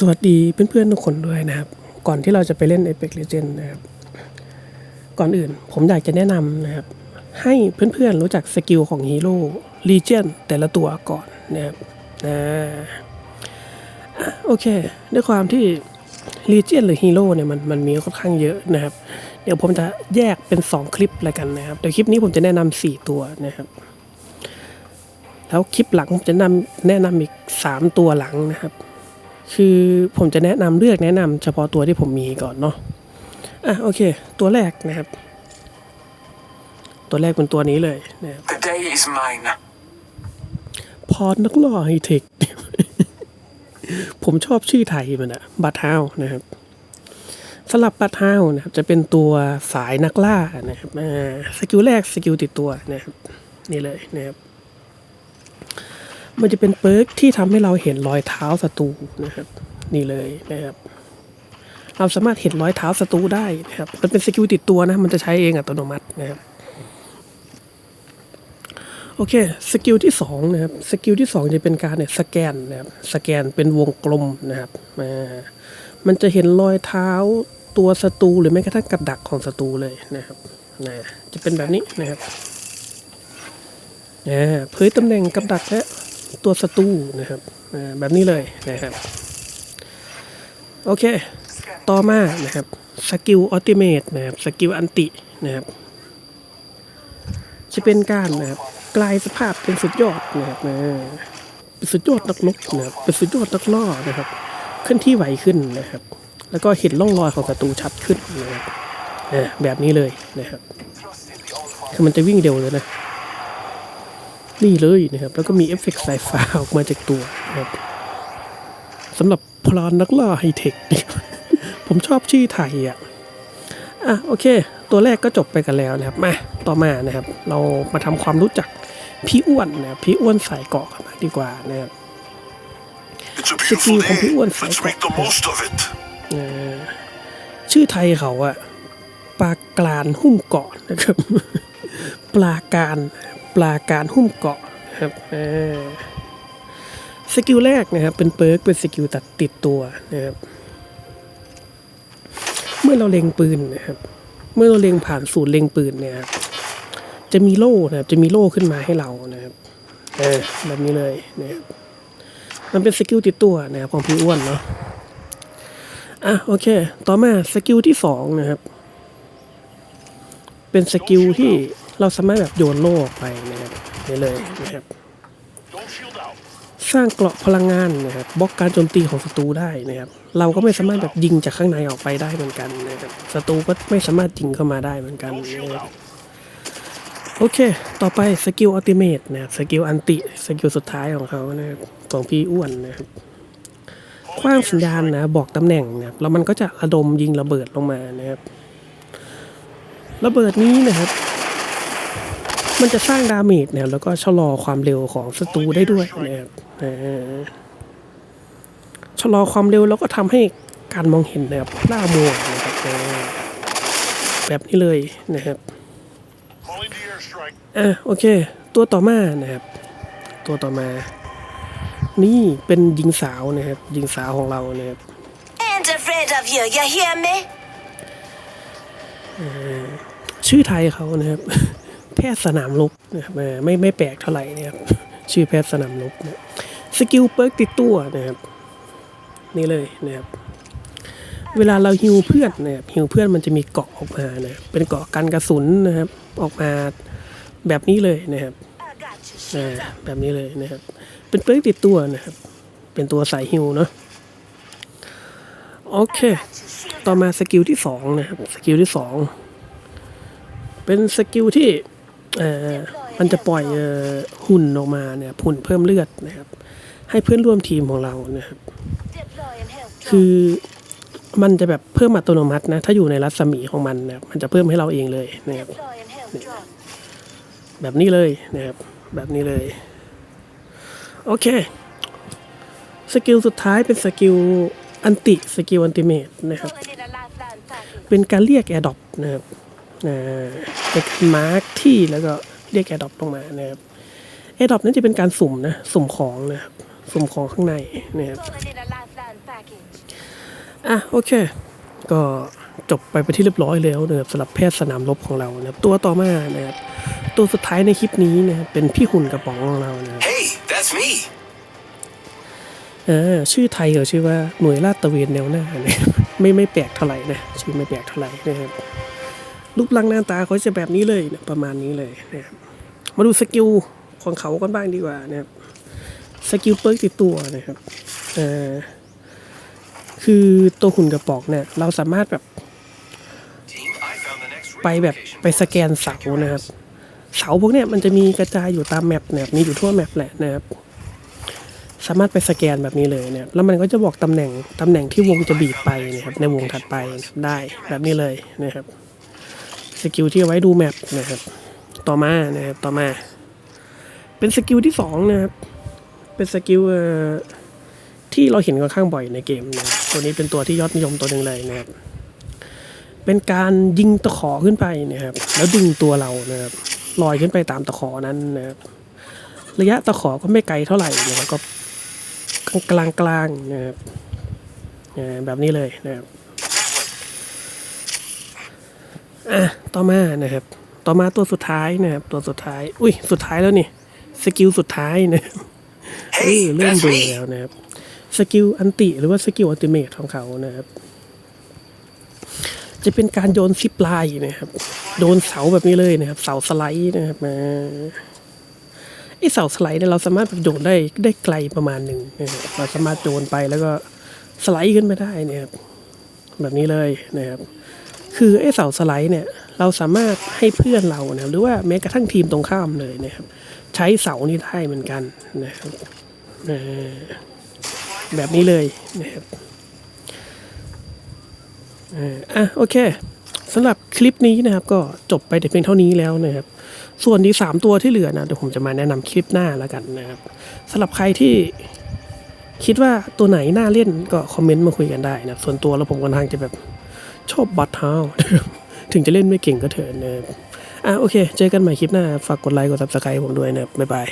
สวัสดีเพื่อนๆทุกคนด้วยนะครับ ก่อนที่เราจะไปเล่น Apex Legends นะครับ ก่อนอื่นผมอยากจะแนะนำนะครับ ให้เพื่อนๆรู้จักสกิลของฮีโร่ Legion แต่ละตัวก่อนนะครับนะโอเค ด้วยความที่ Legion หรือฮีโร่เนี่ยมันมันมีค่อนข้างเยอะนะครับ เดี๋ยวผมจะแยกเป็น 2 คลิปล้วกันนะครับ เดี๋ยวคลิปนี้ผมจะแนะนำ4ตัวนะครับแล้วคลิปหลังผมจะนำแนะนำอีก 3 ตัวหลังนะครับ คือผมจะแนะนำเลือกแนะนำเฉพาะตัวที่ผมมีก่อนเนาะอะโอเค ตัวแรกนะครับ ตัวแรกเป็นตัวนี้เลยนะครับ The day is mine. พอนักล่อไฮเทคผมชอบชื่อไทยมันอะบัตเฮานะครับสำหรับบัตเฮานะครับ จะเป็นตัวสายนักล่านะครับอ่าสกิลแรกสกิลติดตัวนะครับ นี่เลยนะครับ มันจะเป็นเปิร์กที่ทำให้เราเห็นรอยเท้าศัตรูนะครับ นี่เลยนะครับ เราสามารถเห็นรอยเท้าศัตรูได้นะครับ มันเป็นสกิลติดตัวนะ มันจะใช้เองอัตโนมัตินะครับโอเคสกิลที่สองนะครับสกิลที่สองจะเป็นการเนี่ยสแกนนะครับสแกนเป็นวงกลมนะครับอ่ามันจะเห็นรอยเท้าตัวศัตรูหรือแม้กระทั่งกับดักของศัตรูเลยนะครับนะจะเป็นแบบนี้นะครับอ่าเผยตำแหน่งกับดักและ ตัวศัตรูนะครับแบบนี้เลยนะครับ โอเค ต่อมานะครับสกิลอัลติเมทนะครับสกิลอันตินะครับจะเป็นการนะครับกลายสภาพเป็นสุดยอดนะครับนะเป็นสุดยอดนักลบนะครับเป็นสุดยอดนักล่อนะครับเคลื่อนที่ไหวขึ้นนะครับ แล้วก็เห็นร่องรอยของศัตรูชัดขึ้นนะครับแบบนี้เลยนะครับคือมันจะวิ่งเร็วเลยนะ นี่เลยนะครับ แล้วก็มีเอฟเฟกต์สายฟ้าออกมาจากตัวนะครับสำหรับพลานนักล่าไฮเทคผมชอบชื่อไทยอะอะโอเค ตัวแรกก็จบไปกันแล้วนะครับมาต่อมานะครับ เรามาทำความรู้จักพี่อ้วนนะครับพี่อ้วนสายเกาะกันมางดีกว่านะครับ It's a beautiful beautiful day. day. Let's Let's make make the the most of it. เอ่อชื่อไทยเขาอะปลากรานหุ้มเกาะนะครับ ปลาการ ปลาการหุ้มเกาะครับสกิลแรกนะครับ เป็นเปิร์กเป็นสกิลตัดติดตัวนะครับ เมื่อเราเล็งปืนนะครับ เมื่อเราเล็งผ่านศูนย์เล็งปืนเนี่ยครับจะมีโล่นะครับ จะมีโล่ขึ้นมาให้เรานะครับเออแบบนี้เลยนะครับมันเป็นสกิลติดตัวนะครับของพี่อ้วนเนาะอะโอเค ต่อมาสกิลที่สองนะครับ เป็นสกิลที่ เราสามารถแบบโยนโล่ออกไปนะครับนี่เลยนะครับสร้างเกราะพลังงานนะครับบล็อกการโจมตีของศัตรูได้นะครับ เราก็ไม่สามารถแบบยิงจากข้างในออกไปได้เหมือนกันนะครับศัตรูก็ไม่สามารถยิงเข้ามาได้เหมือนกันนะครับโอเค ต่อไปสกิลอัลติเมทนะครับสกิลอันติสกิลสุดท้ายของเขานะครับของพี่อ้วนนะครับคว้างสัญญาณนะบอกตำแหน่งนะครับแล้วมันก็จะระดมยิงระเบิดลงมานะครับ ระเบิดนี้นะครับ มันจะสร้างดาเมจนะครับแล้วก็ชะลอความเร็วของศัตรูได้ด้วยนะครับอ่าชะลอความเร็วแล้วก็ทำให้การมองเห็นนะครับล่ามัวนะครับอ่าแบบนี้เลยนะครับ Calling the airstrike. อะโอเค ตัวต่อมานะครับ ตัวต่อมา นี่เป็นหญิงสาวนะครับหญิงสาวของเรานะครับ Ain't afraid of you, you hear me? ชื่อไทยเขานะครับแพ ทย์สนามรบนะครับไม่ไม่แปลกเท่าไหร่นะครับชื่อแพทย์สนามรบนะสกิลเปิร์กติดตัวนะครับนี่เลยนะครับเวลาเราฮิวเพื่อนนะครับฮิวเพื่อนมันจะมีเกาะออกมานะเป็นเกาะกันกระสุนนะครับออกมาแบบนี้เลยนะครับแบบนี้เลยนะครับ เป็นเปิร์กติดตัวนะครับ เป็นตัวสายฮิวเนาะโอเค ต่อมาสกิลที่สองนะครับ สกิลที่สองเป็นสกิลที่ มันจะปล่อยอหุ่นออกมาเนี่ยหุ่นเพิ่มเลือดนะครับ ให้เพื่อนร่วมทีมของเรานะครับ คือมันจะแบบเพิ่มอัตโนมัตินะถ้าอยู่ในรัศมีของมันนะครับมันจะเพิ่มให้เราเองเลยนะครับแบบนี้เลยนะครับ แบบนี้เลย โอเคสกิลสุดท้ายเป็นสกิลอันติสกิลอันติเมตนะครับ เป็นการเรียกแอร์ดอปนะครับ อ่าเป็นการมาร์กที่แล้วก็เรียกแอร์ดอปลงมานะครับแอร์ดอปนั้นจะเป็นการสุ่มนะสุ่มของนะครับสุ่มของข้างในนะครับอะโอเค ก็จบไปไปที่เรียบร้อยแล้วนะครับสำหรับแพทย์สนามรบของเรานะครับตัวต่อมานะครับตัวสุดท้ายในคลิปนี้นะครับเป็นพี่หุ่นกระป๋องของเรานะครับ Hey, that's me. เออชื่อไทยก็ชื่อว่าหน่วยลาดตระเวนแนวหน้านะไม่ไม่แปลกเท่าไหร่นะชื่อไม่แปลกเท่าไหร่นะครับ รูปร่างหน้าตาเขาจะแบบนี้เลยนะประมาณนี้เลยนะครับมาดูสกิลของเขากันบ้างดีกว่านะครับสกิลเปิร์กติดตัวนะครับคือตัวหุ่นกระป๋องเนี่ยเราสามารถแบบไปแบบไปสแกนเสานะครับ เสาพวกเนี้ยมันจะมีกระจายอยู่ตามแมปนะครับมีอยู่ทั่วแมปแหละนะครับ สามารถไปสแกนแบบนี้เลยนะครับแล้วมันก็จะบอกตำแหน่งตำแหน่งที่วงจะบีบไปนะครับในวงถัดไปนะได้แบบนี้เลยนะครับ กิลที่เอาไว้ดูแมปนะครับ ต่อมานะครับต่อมา เป็นสกิลที่สองนะครับ เป็นสกิลที่เราเห็นค่อนข้างบ่อยในเกมนะตัวนี้เป็นตัวที่ยอดนิยมตัวหนึ่งเลยนะครับ เป็นการยิงตะขอขึ้นไปนะครับ แล้วดึงตัวเรานะครับลอยขึ้นไปตามตะขอนั้นนะครับระยะตะขอก็ไม่ไกลเท่าไหร่นะครับก็กลางกลางๆนะครับแบบนี้เลยนะครับอะ ต่อมานะครับ ต่อมาตัวสุดท้ายนะครับ ตัวสุดท้าย อุ้ย สุดท้ายแล้วนี่สกิลสุดท้ายนะครับเออ Hey, เริ่ม that's เบื่อ me. แล้วนะครับสกิลอันติหรือว่าสกิลอัลติเมทของเขานะครับ จะเป็นการโยนซิปไลน์นะครับ โดนเสาแบบนี้เลยนะครับ เสาสไลด์นะครับมาไอเสาสไลด์เนี่ยเราสามารถแบบโยนได้ได้ไกลประมาณหนึ่งนะครับเราสามารถโยนไปแล้วก็สไลด์ขึ้นไปได้นะครับ แบบนี้เลยนะครับ คือไอเสาสไลด์เนี่ย เราสามารถให้เพื่อนเรานะหรือว่าแม้กระทั่งทีมตรงข้ามเลยนะครับ ใช้เสานี้ได้เหมือนกันนะครับแบบนี้เลยนะครับอะโอเคสำหรับคลิปนี้นะครับ ก็จบไปแต่เพียงเท่านี้แล้วนะครับ ส่วนที่สามตัวที่เหลือนะเดี๋ยวผมจะมาแนะนำคลิปหน้าแล้วกันนะครับสำหรับใครที่คิดว่าตัวไหนน่าเล่นก็คอมเมนต์มาคุยกันได้นะส่วนตัวแล้วผมค่อนข้างจะแบบชอบบัตเทา ถึงจะเล่นไม่เก่งก็เถอะนะครับอะโอเค เจอกันใหม่คลิปหน้า ฝากกดไลค์กดซับสไครต์ผมด้วยนะครับบ๊ายบาย